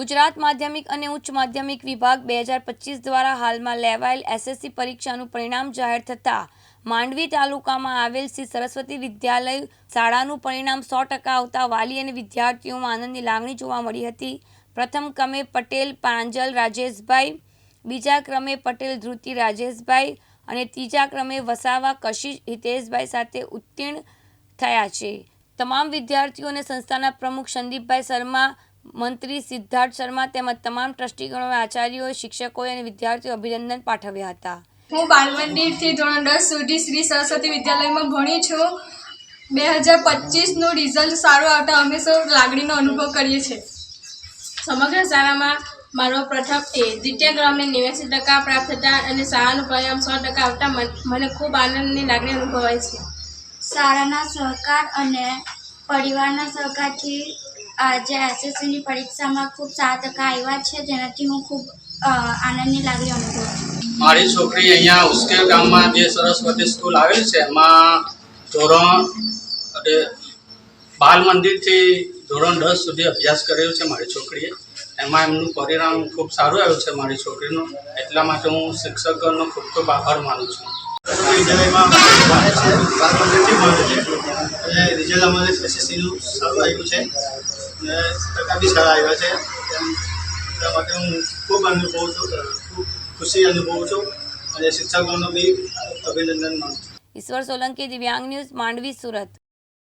ગુજરાત માધ્યમિક અને ઉચ્ચ માધ્યમિક વિભાગ બે હજાર પચીસ દ્વારા હાલમાં લેવાયેલ એસએસસી પરીક્ષાનું પરિણામ જાહેર થતાં માંડવી તાલુકામાં આવેલ શ્રી સરસ્વતી વિદ્યાલય શાળાનું પરિણામ સો ટકા આવતા વાલી અને વિદ્યાર્થીઓમાં આનંદની લાગણી જોવા મળી હતી. પ્રથમ ક્રમે પટેલ, પાંજલ, રાજેશભાઈ, બીજા ક્રમે પટેલ, ધ્રુતિ, રાજેશભાઈ અને ત્રીજા ક્રમે વસાવા, કશિશ, હિતેશભાઈ સાથે ઉત્તીર્ણ થયા છે. તમામ વિદ્યાર્થીઓ અને સંસ્થાના પ્રમુખ સંદીપભાઈ શર્મા મંત્રી સિદ્ધાર્થ શર્મા તેમજ તમામ ટ્રસ્ટીગણો આચાર્યોએ શિક્ષકોએ અને વિદ્યાર્થીઓ અભિનંદન પાઠવ્યા હતા. હું બાલમંદિરથી ધોરણ દસ સુધી શ્રી સરસ્વતી વિદ્યાલયમાં ભણી છું. બે હજાર પચીસનું રિઝલ્ટ સારું આવતા અમે સૌ લાગણીનો અનુભવ કરીએ છીએ. સમગ્ર શાળામાં મારો પ્રથમ એ. દ્વિતીય ક્રમને નેવ્યાસી ટકા પ્રાપ્ત થતા અને શાળાનું પરિણામ સો ટકા આવતા મન- મને ખૂબ આનંદની લાગણી અનુભવાય છે. શાળાના સહકાર અને પરિવારના સહકારથી આજે એસએસસીની પરીક્ષામાં ખૂબ સારા ટકા આવ્યા છે જેનાથી હું ખૂબ આનંદની લાગણી અનુભવું છું. મારી છોકરી અહીંયા ઉસ્કેલ ગામમાં જે સરસ્વતી સ્કૂલ આવેલ છે એમાં ધોરણ અને બાલ મંદિરથી ધોરણ દસ સુધી અભ્યાસ કર્યો છે મારી છોકરીએ. એમાં એમનું પરિણામ ખૂબ સારું આવ્યું છે મારી છોકરીનું. એટલા માટે હું શિક્ષકોનો ખૂબ ખૂબ આભાર માનું છું. વિદ્યાલયમાં બાર પંદરથી ભણે છે અને રિઝલ્ટ અમારે એસએસસીનું સારું આવ્યું છે. અને ટકા બી સારા આવ્યા છે એટલા માટે હું ખૂબ અનુભવું છું ખૂબ ખુશી અનુભવું છું અને શિક્ષકોનો બી અભિનંદન માનું છું. ઈશ્વર સોલંકી દિવ્યાંગ ન્યૂઝ માંડવી, સુરત.